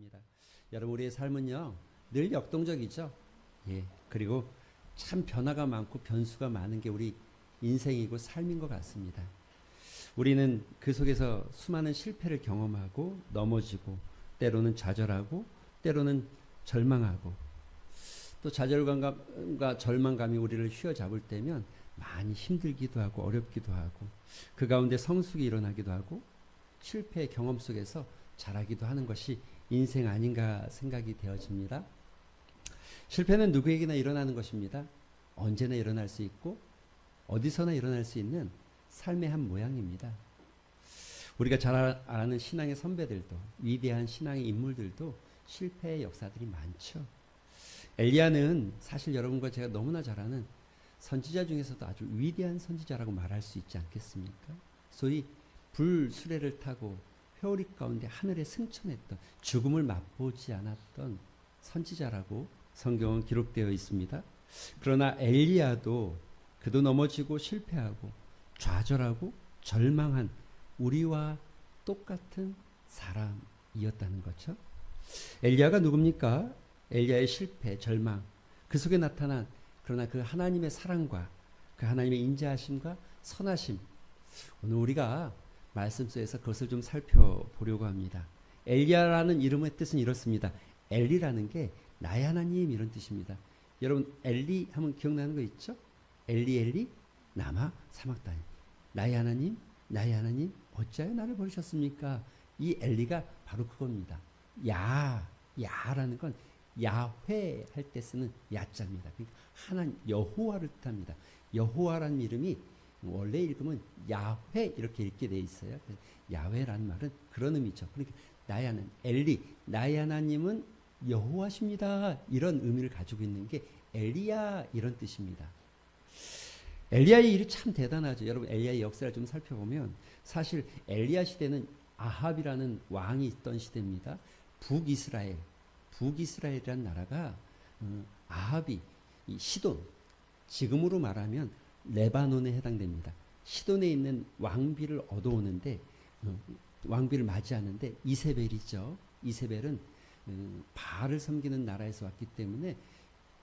합니다. 여러분 우리의 삶은요 늘 역동적이죠. 예. 그리고 참 변화가 많고 변수가 많은 게 우리 인생이고 삶인 것 같습니다. 우리는 그 속에서 수많은 실패를 경험하고 넘어지고 때로는 좌절하고 때로는 절망하고 또 좌절감과 절망감이 우리를 휘어잡을 때면 많이 힘들기도 하고 어렵기도 하고 그 가운데 성숙이 일어나기도 하고 실패의 경험 속에서 자라기도 하는 것이 인생 아닌가 생각이 되어집니다. 실패는 누구에게나 일어나는 것입니다. 언제나 일어날 수 있고 어디서나 일어날 수 있는 삶의 한 모양입니다. 우리가 잘 아- 아는 신앙의 선배들도 위대한 신앙의 인물들도 실패의 역사들이 많죠. 엘리야는 사실 여러분과 제가 너무나 잘 아는 선지자 중에서도 아주 위대한 선지자라고 말할 수 있지 않겠습니까? 소위 불 수레를 타고 회오리 가운데 하늘에 승천했던 죽음을 맛보지 않았던 선지자라고 성경은 기록되어 있습니다. 그러나 엘리야도 그도 넘어지고 실패하고 좌절하고 절망한 우리와 똑같은 사람이었다는 거죠. 엘리야가 누굽니까? 엘리야의 실패, 절망 그 속에 나타난 그러나 그 하나님의 사랑과 그 하나님의 인자하심과 선하심 오늘 우리가 말씀 속에서 그것을 좀 살펴보려고 합니다. 엘리야라는 이름의 뜻은 이렇습니다. 엘리라는 게 나의 하나님 이런 뜻입니다. 여러분 엘리 하면 기억나는 거 있죠? 엘리 엘리 남아 사막다니 나의 하나님 나의 하나님 어찌하여 나를 버리셨습니까? 이 엘리가 바로 그겁니다. 야 야라는 건 야훼 할 때 쓰는 야자입니다. 그러니까 하나님 여호와를 뜻합니다. 여호와라는 이름이 원래 읽으면 야훼 이렇게 읽게 돼 있어요. 야훼라는 말은 그런 의미죠. 그러니까 하나님 엘리 나의 하나님은 여호와십니다. 이런 의미를 가지고 있는 게 엘리야 이런 뜻입니다. 엘리야의 일이 참 대단하죠. 여러분 엘리야의 역사를 좀 살펴보면 사실 엘리야 시대는 아합이라는 왕이 있던 시대입니다. 북이스라엘, 북이스라엘이라는 나라가 음, 아합이 이 시돈, 지금으로 말하면 레바논에 해당됩니다. 시돈에 있는 왕비를 얻어오는데 음, 왕비를 맞이하는데 이세벨이죠. 이세벨은 음, 바알을 섬기는 나라에서 왔기 때문에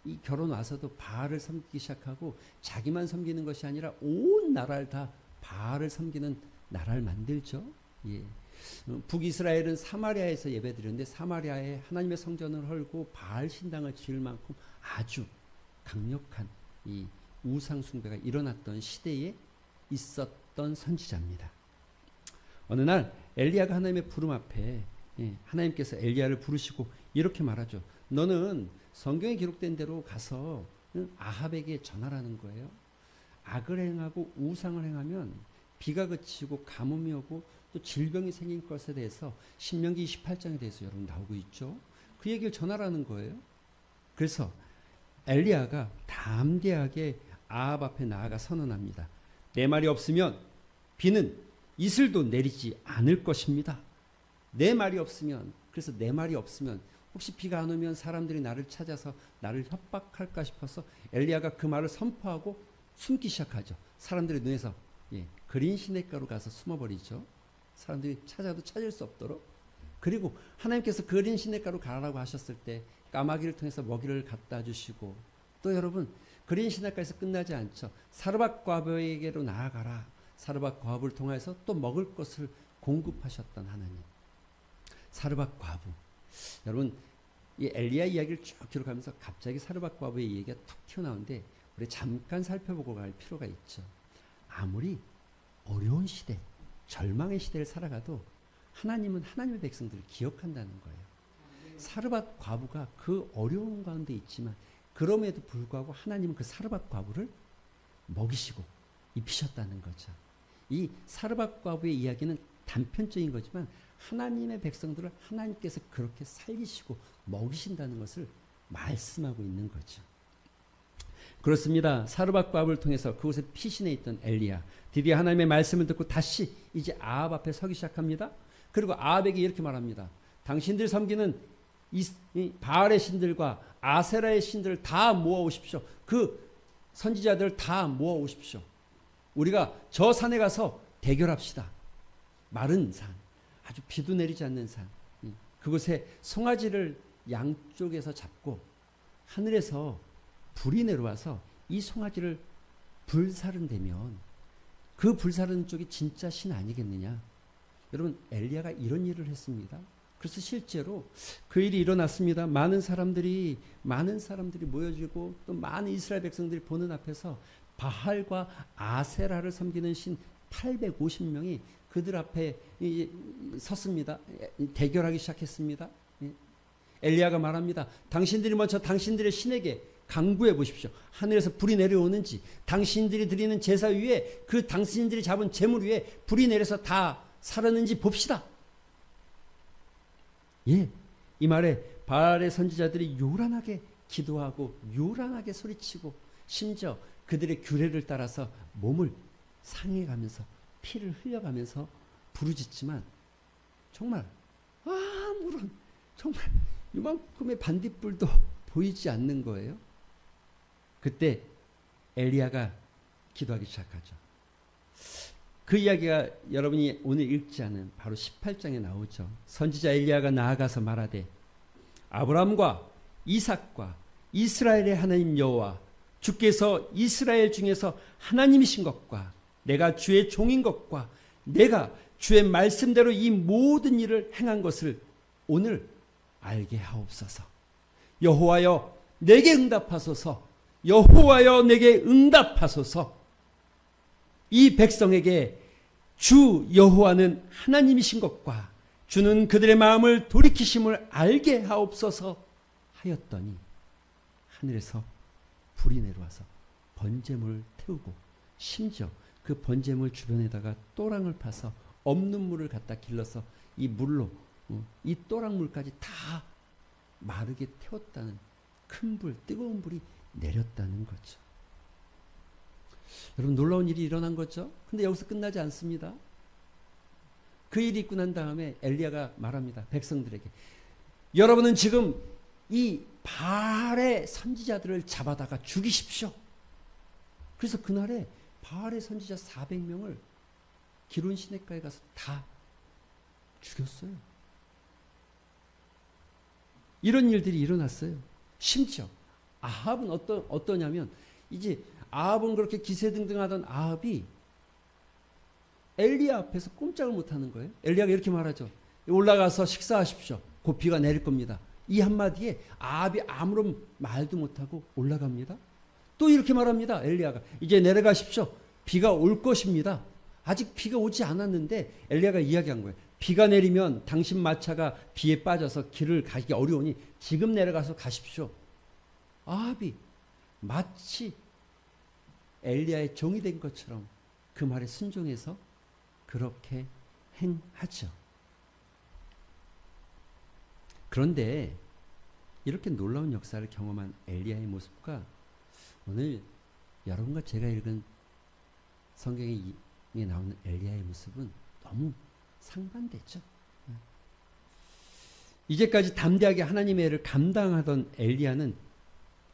이 결혼 와서도 바알을 섬기기 시작하고 자기만 섬기는 것이 아니라 온 나라를 다 바알을 섬기는 나라를 만들죠. 예. 어, 북이스라엘은 사마리아에서 예배드렸는데 사마리아에 하나님의 성전을 헐고 바알 신당을 지을 만큼 아주 강력한 이 우상 숭배가 일어났던 시대에 있었던 선지자입니다. 어느 날 엘리야가 하나님의 부름 앞에 예, 하나님께서 엘리야를 부르시고 이렇게 말하죠. 너는 성경에 기록된 대로 가서 응, 아합에게 전하라는 거예요. 악을 행하고 우상을 행하면 비가 그치고 가뭄이 오고 또 질병이 생긴 것에 대해서 신명기 28장에 대해서 여러분 나오고 있죠. 그 얘기를 전하라는 거예요. 그래서 엘리야가 담대하게 아합 앞에 나아가 선언합니다. 내 말이 없으면 비는 이슬도 내리지 않을 것입니다. 내 말이 없으면 그래서 내 말이 없으면 혹시 비가 안 오면 사람들이 나를 찾아서 나를 협박할까 싶어서 엘리야가 그 말을 선포하고 숨기 시작하죠. 사람들의 눈에서 예, 그린 시냇가로 가서 숨어버리죠. 사람들이 찾아도 찾을 수 없도록. 그리고 하나님께서 그린 시냇가로 가라고 하셨을 때 까마귀를 통해서 먹이를 갖다 주시고 또 여러분 그린 시냇가에서 끝나지 않죠. 사르밧 과부에게로 나아가라. 사르밧 과부를 통해서 또 먹을 것을 공급하셨던 하나님. 사르밧 과부. 여러분 이 엘리야 이야기를 쭉 기록하면서 갑자기 사르밧 과부의 얘기가 툭 튀어나오는데 우리 잠깐 살펴보고 갈 필요가 있죠. 아무리 어려운 시대, 절망의 시대를 살아가도 하나님은 하나님의 백성들을 기억한다는 거예요. 사르밧 과부가 그 어려운 가운데 있지만 그럼에도 불구하고 하나님은 그 사르밧 과부를 먹이시고 입히셨다는 거죠. 이 사르밧 과부의 이야기는 단편적인 거지만 하나님의 백성들을 하나님께서 그렇게 살리시고 먹이신다는 것을 말씀하고 있는 거죠. 그렇습니다. 사르밧 과부를 통해서 그곳에 피신해 있던 엘리야 드디어 하나님의 말씀을 듣고 다시 이제 아합 앞에 서기 시작합니다. 그리고 아합에게 이렇게 말합니다. 당신들 섬기는 바알의 신들과 아세라의 신들을 다 모아 오십시오. 그 선지자들 다 모아 오십시오. 우리가 저 산에 가서 대결합시다. 마른 산, 아주 비도 내리지 않는 산. 이, 그곳에 송아지를 양쪽에서 잡고 하늘에서 불이 내려와서 이 송아지를 불사른다면 그 불사르는 쪽이 진짜 신 아니겠느냐? 여러분 엘리야가 이런 일을 했습니다. 그래서 실제로 그 일이 일어났습니다. 많은 사람들이 많은 사람들이 모여지고 또 많은 이스라엘 백성들이 보는 앞에서 바할과 아세라를 섬기는 신 850명이 그들 앞에 섰습니다. 대결하기 시작했습니다. 예. 엘리야가 말합니다. 당신들이 먼저 당신들의 신에게 강구해 보십시오. 하늘에서 불이 내려오는지 당신들이 드리는 제사 위에 그 당신들이 잡은 재물 위에 불이 내려서 다 사르는지 봅시다. 예, 이 말에 바알의 선지자들이 요란하게 기도하고 요란하게 소리치고 심지어 그들의 규례를 따라서 몸을 상해가면서 피를 흘려가면서 부르짖지만 정말 아무런 정말 이만큼의 반딧불도 보이지 않는 거예요. 그때 엘리야가 기도하기 시작하죠. 그 이야기가 여러분이 오늘 읽지 않은 바로 18장에 나오죠. 선지자 엘리야가 나아가서 말하되 아브라함과 이삭과 이스라엘의 하나님 여호와 주께서 이스라엘 중에서 하나님이신 것과 내가 주의 종인 것과 내가 주의 말씀대로 이 모든 일을 행한 것을 오늘 알게 하옵소서. 여호와여 내게 응답하소서. 여호와여 내게 응답하소서. 이 백성에게 주 여호와는 하나님이신 것과 주는 그들의 마음을 돌이키심을 알게 하옵소서 하였더니 하늘에서 불이 내려와서 번제물을 태우고 심지어 그 번제물 주변에다가 또랑을 파서 없는 물을 갖다 길러서 이 물로 어, 이 또랑물까지 다 마르게 태웠다는 큰 불, 뜨거운 불이 내렸다는 거죠. 여러분 놀라운 일이 일어난 거죠. 근데 여기서 끝나지 않습니다. 그 일이 있고 난 다음에 엘리야가 말합니다. 백성들에게 여러분은 지금 이 바알의 선지자들을 잡아다가 죽이십시오. 그래서 그날에 바알의 선지자 400명을 기론 시내가에 가서 다 죽였어요. 이런 일들이 일어났어요. 심지어 아합은 어떠, 어떠냐면 이제 아합은 그렇게 기세등등하던 아합이 엘리야 앞에서 꼼짝을 못하는 거예요. 엘리야가 이렇게 말하죠. 올라가서 식사하십시오. 곧 비가 내릴 겁니다. 이 한마디에 아합이 아무런 말도 못하고 올라갑니다. 또 이렇게 말합니다. 엘리야가 이제 내려가십시오. 비가 올 것입니다. 아직 비가 오지 않았는데 엘리야가 이야기한 거예요. 비가 내리면 당신 마차가 비에 빠져서 길을 가기 어려우니 지금 내려가서 가십시오. 아합이 마치 엘리야의 종이 된 것처럼 그 말에 순종해서 그렇게 행하죠. 그런데 이렇게 놀라운 역사를 경험한 엘리야의 모습과 오늘 여러분과 제가 읽은 성경에 나오는 엘리야의 모습은 너무 상반되죠. 이제까지 담대하게 하나님의 일을 감당하던 엘리야는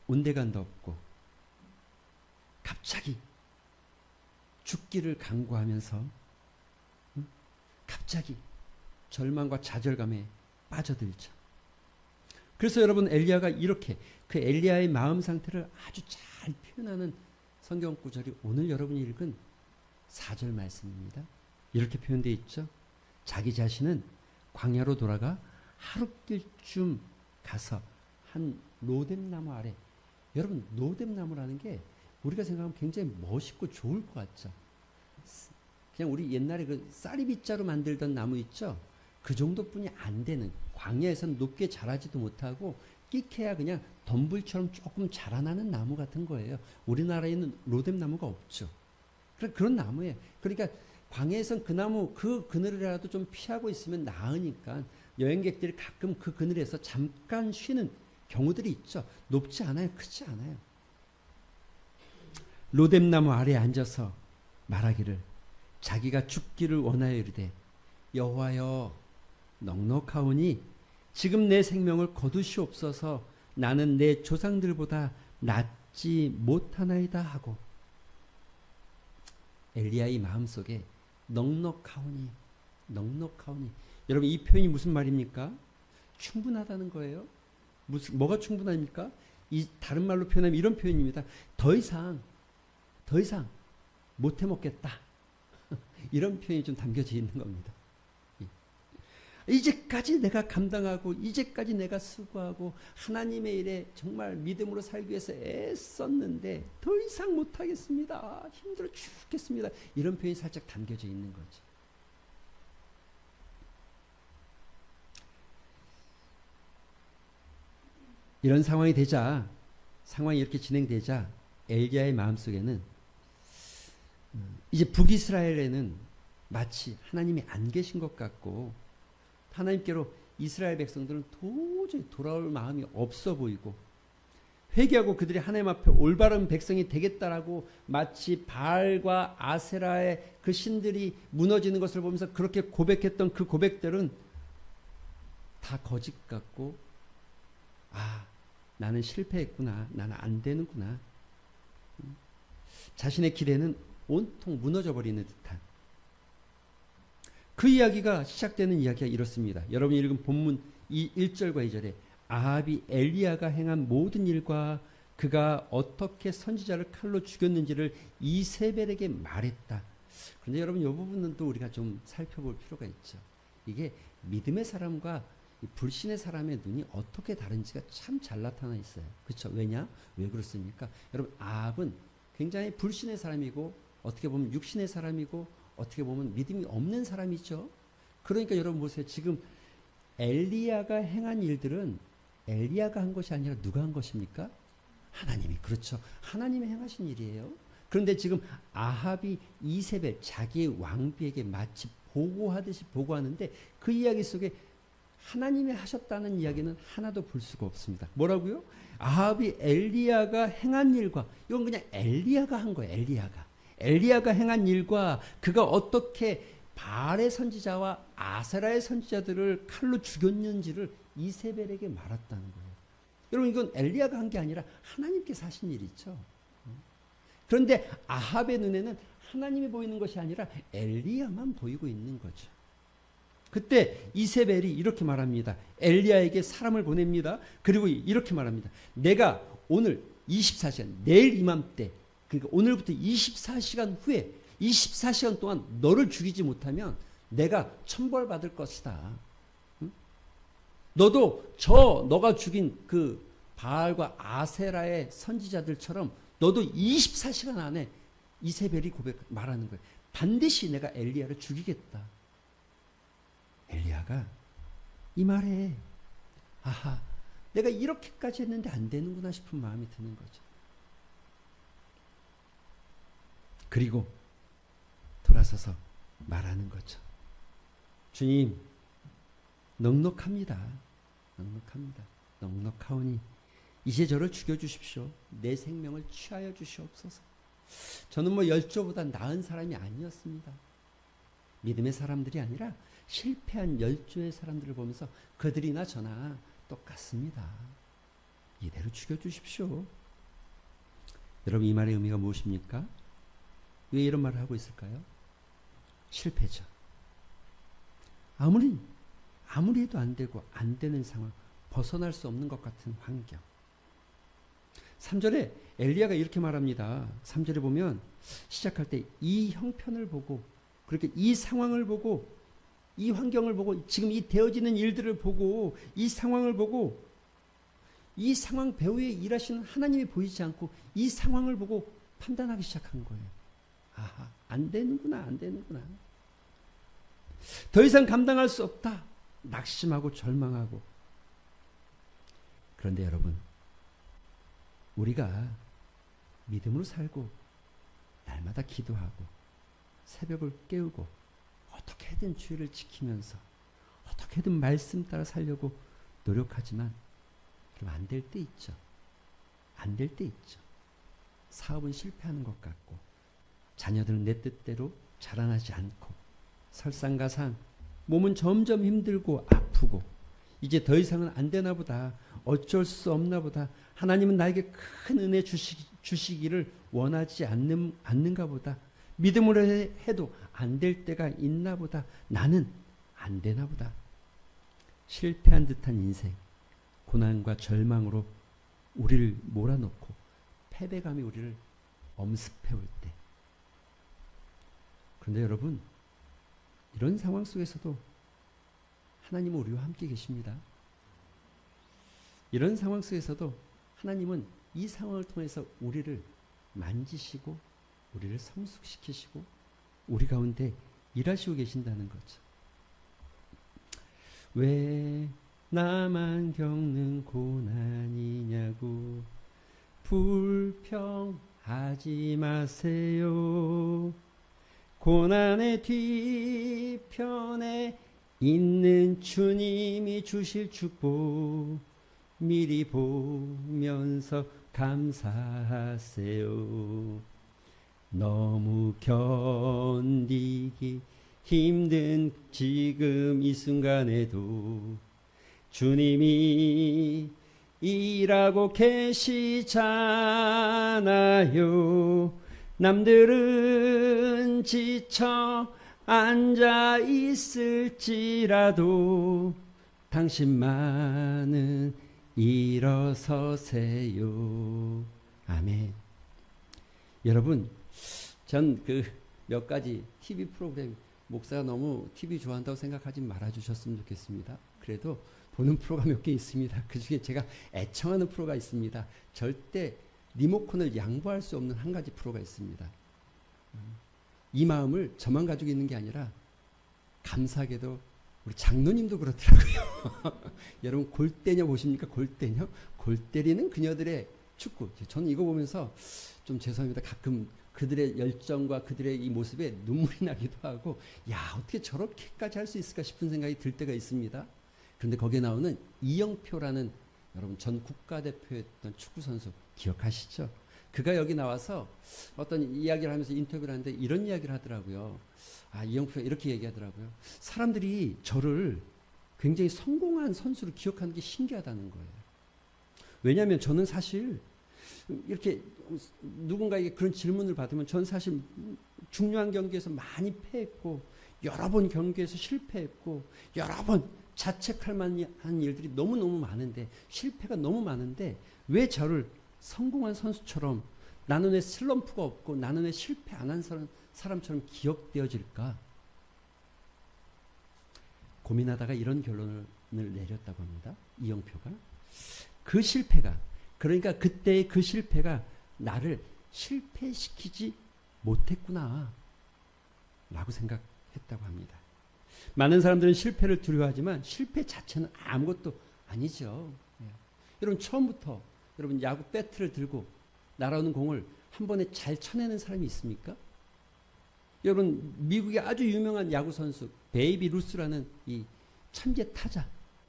온데간도 없고 갑자기 죽기를 강구하면서 응? 갑자기 절망과 좌절감에 빠져들죠. 그래서 여러분 엘리야가 이렇게 그 엘리야의 마음 상태를 아주 잘 표현하는 성경 구절이 오늘 여러분이 읽은 4절 말씀입니다. 이렇게 표현되어 있죠. 자기 자신은 광야로 돌아가 하룻길쯤 가서 한 로뎀나무 아래 여러분 로뎀나무라는 게 우리가 생각하면 굉장히 멋있고 좋을 것 같죠. 그냥 우리 옛날에 그 쌀이빗자루 만들던 나무 있죠. 그 정도뿐이 안 되는 광야에서는 높게 자라지도 못하고 끼케야 그냥 덤불처럼 조금 자라나는 나무 같은 거예요. 우리나라에는 로뎀 나무가 없죠. 그런 나무예요. 그러니까 광야에선 그 나무 그 그늘이라도 좀 피하고 있으면 나으니까 여행객들이 가끔 그 그늘에서 잠깐 쉬는 경우들이 있죠. 높지 않아요. 크지 않아요. 로뎀나무 아래에 앉아서 말하기를 자기가 죽기를 원하여 이르되 여호와여 넉넉하오니 지금 내 생명을 거두시옵소서 나는 내 조상들보다 낫지 못하나이다 하고 엘리야의 마음속에 넉넉하오니 넉넉하오니 여러분 이 표현이 무슨 말입니까? 충분하다는 거예요. 무슨 뭐가 충분합니까? 이 다른 말로 표현하면 이런 표현입니다. 더 이상 더 이상 못 해 먹겠다. 이런 표현이 좀 담겨져 있는 겁니다. 이제까지 내가 감당하고 이제까지 내가 수고하고 하나님의 일에 정말 믿음으로 살기 위해서 애썼는데 더 이상 못하겠습니다. 힘들어 죽겠습니다. 이런 표현이 살짝 담겨져 있는 거죠. 이런 상황이 되자 상황이 이렇게 진행되자 엘리야의 마음속에는 음, 이제 북이스라엘에는 마치 하나님이 안 계신 것 같고 하나님께로 이스라엘 백성들은 도저히 돌아올 마음이 없어 보이고 회개하고 그들이 하나님 앞에 올바른 백성이 되겠다라고 마치 바알과 아세라의 그 신들이 무너지는 것을 보면서 그렇게 고백했던 그 고백들은 다 거짓 같고 아 나는 실패했구나 나는 안 되는구나. 자신의 기대는 온통 무너져 버리는 듯한 그 이야기가 시작되는 이야기가 이렇습니다. 여러분이 읽은 본문 이 1절과 2절에 아합이 엘리야가 행한 모든 일과 그가 어떻게 선지자를 칼로 죽였는지를 이세벨에게 말했다. 그런데 여러분 이 부분은 또 우리가 좀 살펴볼 필요가 있죠. 이게 믿음의 사람과 불신의 사람의 눈이 어떻게 다른지가 참 잘 나타나 있어요. 그렇죠? 왜냐? 왜 그렇습니까? 여러분 아합은 굉장히 불신의 사람이고 어떻게 보면 육신의 사람이고 어떻게 보면 믿음이 없는 사람이죠. 그러니까 여러분 보세요. 지금 엘리야가 행한 일들은 엘리야가 한 것이 아니라 누가 한 것입니까? 하나님이 그렇죠. 하나님이 행하신 일이에요. 그런데 지금 아합이 이세벨 자기의 왕비에게 마치 보고하듯이 보고하는데 그 이야기 속에 하나님이 하셨다는 이야기는 하나도 볼 수가 없습니다. 뭐라고요? 아합이 엘리야가 행한 일과 이건 그냥 엘리야가 한 거예요. 엘리야가. 엘리야가 행한 일과 그가 어떻게 바알의 선지자와 아세라의 선지자들을 칼로 죽였는지를 이세벨에게 말했다는 거예요. 여러분 이건 엘리야가 한 게 아니라 하나님께서 하신 일이죠. 그런데 아합의 눈에는 하나님이 보이는 것이 아니라 엘리야만 보이고 있는 거죠. 그때 이세벨이 이렇게 말합니다. 엘리야에게 사람을 보냅니다. 그리고 이렇게 말합니다. 내가 오늘 24시간 내일 이맘때 그러니까 오늘부터 24시간 후에 24시간 동안 너를 죽이지 못하면 내가 천벌 받을 것이다. 응? 너도 저 너가 죽인 그 바알과 아세라의 선지자들처럼 너도 24시간 안에 이세벨이 고백 말하는 거예요. 반드시 내가 엘리야를 죽이겠다. 엘리야가 이 말에 아하 내가 이렇게까지 했는데 안 되는구나 싶은 마음이 드는 거죠. 그리고 돌아서서 말하는 거죠. 주님, 넉넉합니다. 넉넉합니다. 넉넉하오니 이제 저를 죽여주십시오. 내 생명을 취하여 주시옵소서. 저는 뭐 열조보다 나은 사람이 아니었습니다. 믿음의 사람들이 아니라 실패한 열조의 사람들을 보면서 그들이나 저나 똑같습니다. 이대로 죽여주십시오. 여러분 이 말의 의미가 무엇입니까? 왜 이런 말을 하고 있을까요? 실패죠. 아무리 아무리 해도 안 되고 안 되는 상황, 벗어날 수 없는 것 같은 환경. 3절에 엘리야가 이렇게 말합니다. 3절에 보면 시작할 때 이 형편을 보고 그렇게 이 상황을 보고 이 환경을 보고 지금 이 되어지는 일들을 보고 이 상황을 보고 이 상황 배후에 일하시는 하나님이 보이지 않고 이 상황을 보고 판단하기 시작한 거예요. 아하, 안 되는구나, 안 되는구나. 더 이상 감당할 수 없다. 낙심하고 절망하고. 그런데 여러분, 우리가 믿음으로 살고, 날마다 기도하고, 새벽을 깨우고, 어떻게든 주의를 지키면서, 어떻게든 말씀 따라 살려고 노력하지만, 그럼 안 될 때 있죠. 안 될 때 있죠. 사업은 실패하는 것 같고, 자녀들은 내 뜻대로 자라나지 않고 설상가상 몸은 점점 힘들고 아프고 이제 더 이상은 안 되나 보다 어쩔 수 없나 보다. 하나님은 나에게 큰 은혜 주시, 주시기를 원하지 않는, 않는가 보다. 믿음으로 해, 도 안 될 때가 있나 보다. 나는 안 되나 보다. 실패한 듯한 인생, 고난과 절망으로 우리를 몰아넣고 패배감이 우리를 엄습해 올 때. 그런데 여러분, 이런 상황 속에서도 하나님은 우리와 함께 계십니다. 이런 상황 속에서도 하나님은 이 상황을 통해서 우리를 만지시고 우리를 성숙시키시고 우리 가운데 일하시고 계신다는 거죠. 왜 나만 겪는 고난이냐고 불평하지 마세요. 고난의 뒤편에 있는 주님이 주실 축복 미리 보면서 감사하세요. 너무 견디기 힘든 지금 이 순간에도 주님이 일하고 계시잖아요. 남들은 지쳐 앉아 있을지라도 당신만은 일어서세요. 아멘. 여러분, 전 그 몇 가지 TV 프로그램 목사가 너무 TV 좋아한다고 생각하지 말아 주셨으면 좋겠습니다. 그래도 보는 프로가 몇 개 있습니다. 그 중에 제가 애청하는 프로가 있습니다. 절대 리모컨을 양보할 수 없는 한 가지 프로가 있습니다. 이 마음을 저만 가지고 있는 게 아니라 감사하게도 우리 장로님도 그렇더라고요. 여러분 골대녀 보십니까? 골대녀? 골 때리는 그녀들의 축구. 저는 이거 보면서 좀 죄송합니다. 가끔 그들의 열정과 그들의 이 모습에 눈물이 나기도 하고, 야 어떻게 저렇게까지 할 수 있을까 싶은 생각이 들 때가 있습니다. 그런데 거기에 나오는 이영표라는 여러분 전 국가대표였던 축구 선수 기억하시죠? 그가 여기 나와서 어떤 이야기를 하면서 인터뷰를 하는데 이런 이야기를 하더라고요. 아, 이영표가 이렇게 얘기하더라고요. 사람들이 저를 굉장히 성공한 선수로 기억하는 게 신기하다는 거예요. 왜냐하면 저는 사실 이렇게 누군가에게 그런 질문을 받으면 저는 사실 중요한 경기에서 많이 패했고 여러 번 경기에서 실패했고 여러 번 자책할 만한 일들이 너무너무 많은데 실패가 너무 많은데 왜 저를 성공한 선수처럼 나는 왜 슬럼프가 없고 나는 왜 실패 안 한 사람, 사람처럼 기억되어질까? 고민하다가 이런 결론을 내렸다고 합니다. 이영표가. 그 실패가, 그러니까 그때의 그 실패가 나를 실패시키지 못했구나. 라고 생각했다고 합니다. 많은 사람들은 실패를 두려워하지만 실패 자체는 아무것도 아니죠. 예. 여러분, 처음부터 여러분 야구 배트를 들고 날아오는 공을 한 번에 잘 쳐내는 사람이 있습니까? 여러분 미국의 아주 유명한 야구 선수 베이비 루스라는 이 천재 타자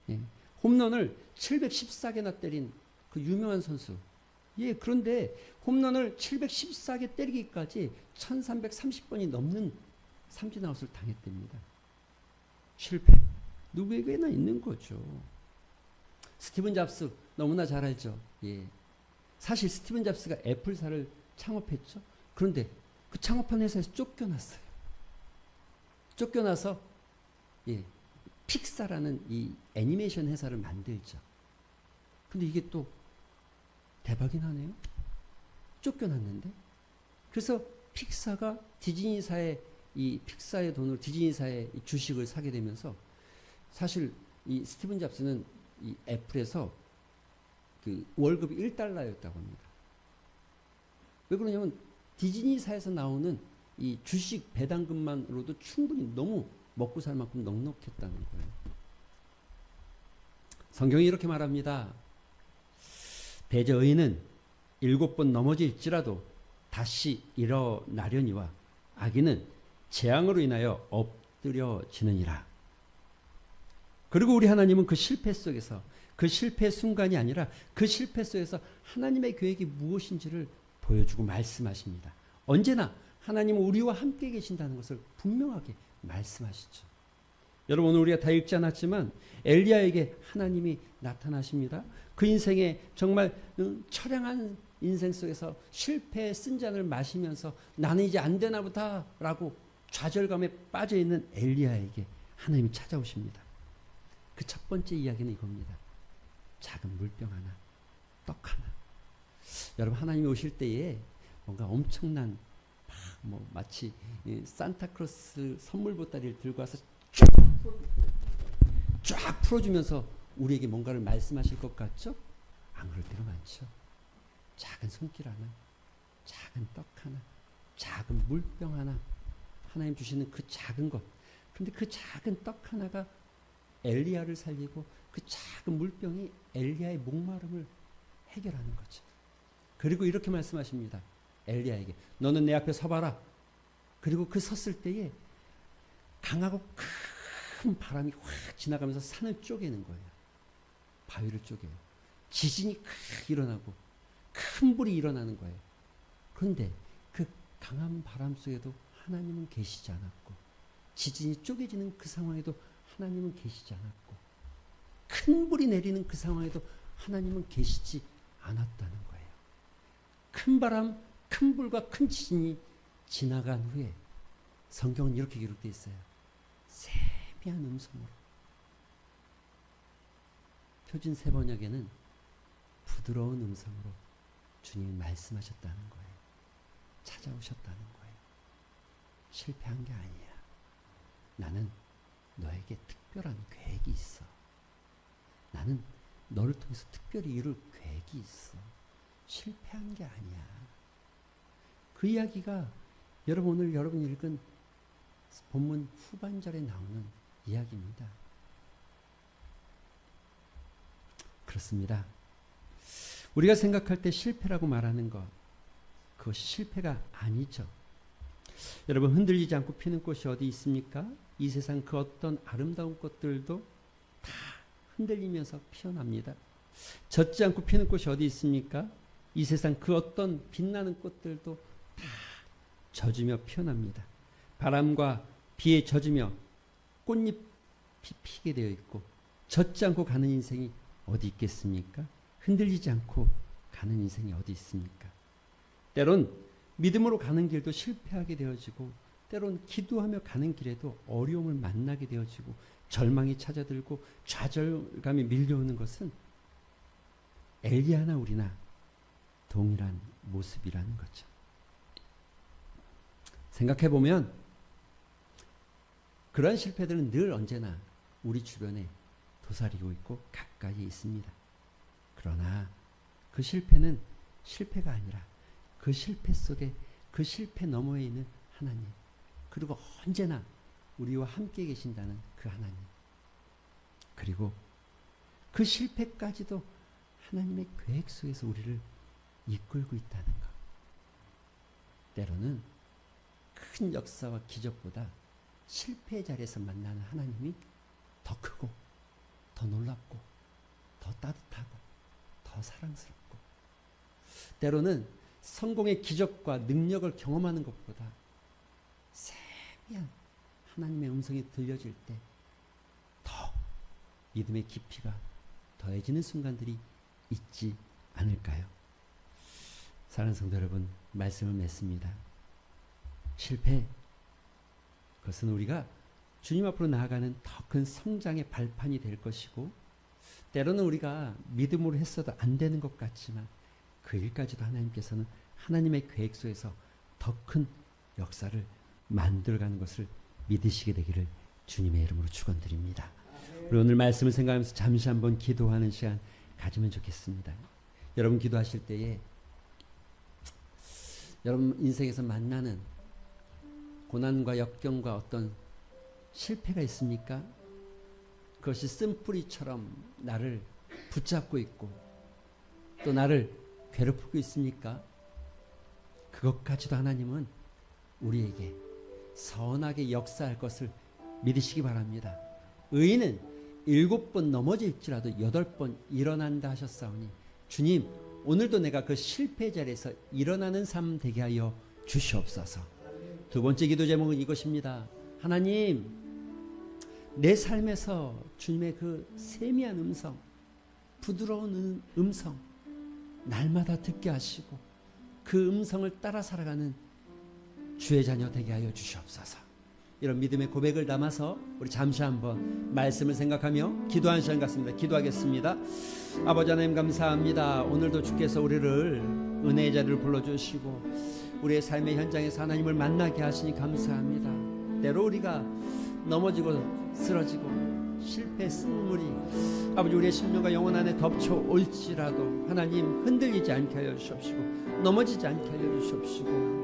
예. 홈런을 714개나 때린 그 유명한 선수. 예, 그런데 홈런을 714개 때리기까지 1330번이 넘는 삼진 아웃을 당했답니다. 실패. 누구에게나 있는 거죠. 스티븐 잡스 너무나 잘 알죠. 예. 사실 스티븐 잡스가 애플사를 창업했죠. 그런데 그 창업한 회사에서 쫓겨났어요. 쫓겨나서 예. 픽사라는 이 애니메이션 회사를 만들죠. 근데 이게 또 대박이 나네요. 쫓겨났는데. 그래서 픽사가 디즈니사의 이 픽사의 돈으로 디즈니사의 주식을 사게 되면서 사실 이 스티븐 잡스는 이 애플에서 그 월급이 1달러였다고 합니다. 왜 그러냐면 디즈니사에서 나오는 이 주식 배당금만으로도 충분히 너무 먹고 살 만큼 넉넉했다는 거예요. 성경이 이렇게 말합니다. 대저의는 일곱 번 넘어질지라도 다시 일어나려니와 악인은 재앙으로 인하여 엎드려지느니라. 그리고 우리 하나님은 그 실패 속에서 그 실패 순간이 아니라 그 실패 속에서 하나님의 계획이 무엇인지를 보여주고 말씀하십니다. 언제나 하나님은 우리와 함께 계신다는 것을 분명하게 말씀하시죠. 여러분 우리가 다 읽지 않았지만 엘리야에게 하나님이 나타나십니다. 그 인생에 정말 처량한 인생 속에서 실패의 쓴 잔을 마시면서 나는 이제 안 되나 보다라고 좌절감에 빠져 있는 엘리야에게 하나님이 찾아오십니다. 그 첫 번째 이야기는 이겁니다. 작은 물병 하나, 떡 하나. 여러분 하나님이 오실 때에 뭔가 엄청난 막뭐 마치 이 산타크로스 선물 보따리를 들고 와서 쫙, 쫙 풀어주면서 우리에게 뭔가를 말씀하실 것 같죠? 안 그럴 때가 많죠. 작은 손길 하나, 작은 떡 하나, 작은 물병 하나, 하나님 주시는 그 작은 것. 근데 그 작은 떡 하나가 엘리야를 살리고 그 작은 물병이 엘리야의 목마름을 해결하는 거죠. 그리고 이렇게 말씀하십니다. 엘리야에게 너는 내 앞에 서봐라. 그리고 그 섰을 때에 강하고 큰 바람이 확 지나가면서 산을 쪼개는 거예요. 바위를 쪼개요. 지진이 크게 일어나고 큰 불이 일어나는 거예요. 그런데 그 강한 바람 속에도 하나님은 계시지 않았고 지진이 쪼개지는 그 상황에도 하나님은 계시지 않았고 큰 불이 내리는 그 상황에도 하나님은 계시지 않았다는 거예요. 큰 바람, 큰 불과 큰 지진이 지나간 후에 성경은 이렇게 기록되어 있어요. 세미한 음성으로 표준 세 번역에는 부드러운 음성으로 주님이 말씀하셨다는 거예요. 찾아오셨다는 거예요. 실패한 게 아니야. 나는 너에게 특별한 계획이 있어. 나는 너를 통해서 특별히 이룰 계획이 있어. 실패한 게 아니야. 그 이야기가 여러분 오늘 여러분 읽은 본문 후반절에 나오는 이야기입니다. 그렇습니다. 우리가 생각할 때 실패라고 말하는 것, 그것이 실패가 아니죠. 여러분 흔들리지 않고 피는 꽃이 어디 있습니까? 이 세상 그 어떤 아름다운 꽃들도 다 흔들리면서 피어납니다. 젖지 않고 피는 꽃이 어디 있습니까? 이 세상 그 어떤 빛나는 꽃들도 다 젖으며 피어납니다. 바람과 비에 젖으며 꽃잎이 피게 되어 있고 젖지 않고 가는 인생이 어디 있겠습니까? 흔들리지 않고 가는 인생이 어디 있습니까? 때론 믿음으로 가는 길도 실패하게 되어지고 때론 기도하며 가는 길에도 어려움을 만나게 되어지고 절망이 찾아들고 좌절감이 밀려오는 것은 엘리야나 우리나 동일한 모습이라는 거죠. 생각해 보면 그런 실패들은 늘 언제나 우리 주변에 도사리고 있고 가까이 있습니다. 그러나 그 실패는 실패가 아니라 그 실패 속에 그 실패 너머에 있는 하나님. 그리고 언제나 우리와 함께 계신다는 그 하나님. 그리고 그 실패까지도 하나님의 계획 속에서 우리를 이끌고 있다는 것. 때로는 큰 역사와 기적보다 실패 자리에서 만나는 하나님이 더 크고 더 놀랍고 더 따뜻하고 더 사랑스럽고. 때로는 성공의 기적과 능력을 경험하는 것보다 세미한 하나님의 음성이 들려질 때 더 믿음의 깊이가 더해지는 순간들이 있지 않을까요? 사랑하는 성도 여러분, 말씀을 맺습니다. 실패, 그것은 우리가 주님 앞으로 나아가는 더 큰 성장의 발판이 될 것이고, 때로는 우리가 믿음으로 했어도 안 되는 것 같지만, 그 일까지도 하나님께서는 하나님의 계획 속에서 더 큰 역사를 만들어가는 것을 믿으시게 되기를 주님의 이름으로 축원드립니다. 우리 오늘 말씀을 생각하면서 잠시 한번 기도하는 시간 가지면 좋겠습니다. 여러분 기도하실 때에 여러분 인생에서 만나는 고난과 역경과 어떤 실패가 있습니까? 그것이 쓴뿌리처럼 나를 붙잡고 있고 또 나를 괴롭히고 있습니까? 그것까지도 하나님은 우리에게 선하게 역사할 것을 믿으시기 바랍니다. 의인은 일곱 번 넘어질지라도 여덟 번 일어난다 하셨사오니 주님 오늘도 내가 그 실패 자리에서 일어나는 삶 되게 하여 주시옵소서. 두 번째 기도 제목은 이것입니다. 하나님 내 삶에서 주님의 그 세미한 음성, 부드러운 음- 음성 날마다 듣게 하시고 그 음성을 따라 살아가는 주의 자녀 되게 하여 주시옵소서. 이런 믿음의 고백을 담아서 우리 잠시 한번 말씀을 생각하며 기도하는 시간 같습니다. 기도하겠습니다. 아버지 하나님 감사합니다. 오늘도 주께서 우리를 은혜의 자리를 불러주시고 우리의 삶의 현장에서 하나님을 만나게 하시니 감사합니다. 때로 우리가 넘어지고 쓰러지고 실패 쓴물이 아버지 우리의 심령과 영혼 안에 덮쳐 올지라도 하나님 흔들리지 않게 하여 주시옵시고 넘어지지 않게 하여 주시옵시고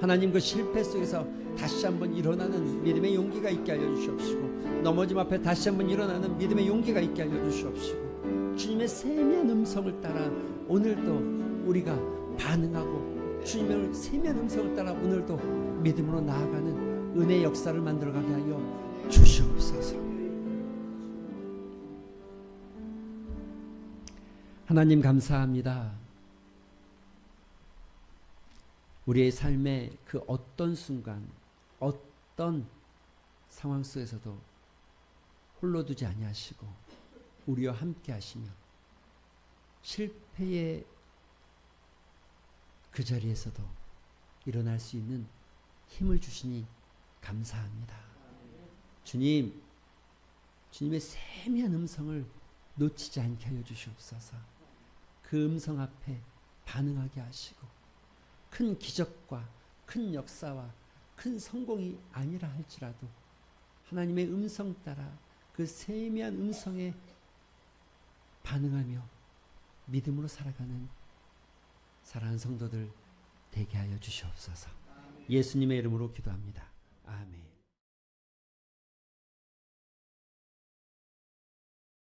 하나님 그 실패 속에서 다시 한번 일어나는 믿음의 용기가 있게 하여 주시옵시고 넘어짐 앞에 다시 한번 일어나는 믿음의 용기가 있게 하여 주시옵시고 주님의 세미한 음성을 따라 오늘도 우리가 반응하고 주님의 세미한 음성을 따라 오늘도 믿음으로 나아가는 은혜 역사를 만들어가게 하여 주시옵소서. 하나님 감사합니다. 우리의 삶의 그 어떤 순간, 어떤 상황 속에서도 홀로 두지 아니하시고 우리와 함께 하시며 실패의 그 자리에서도 일어날 수 있는 힘을 주시니 감사합니다. 주님, 주님의 세미한 음성을 놓치지 않게 하여 주시옵소서. 그 음성 앞에 반응하게 하시고 큰 기적과 큰 역사와 큰 성공이 아니라 할지라도 하나님의 음성 따라 그 세미한 음성에 반응하며 믿음으로 살아가는 사랑하는 성도들 되게 하여 주시옵소서. 예수님의 이름으로 기도합니다. 아멘.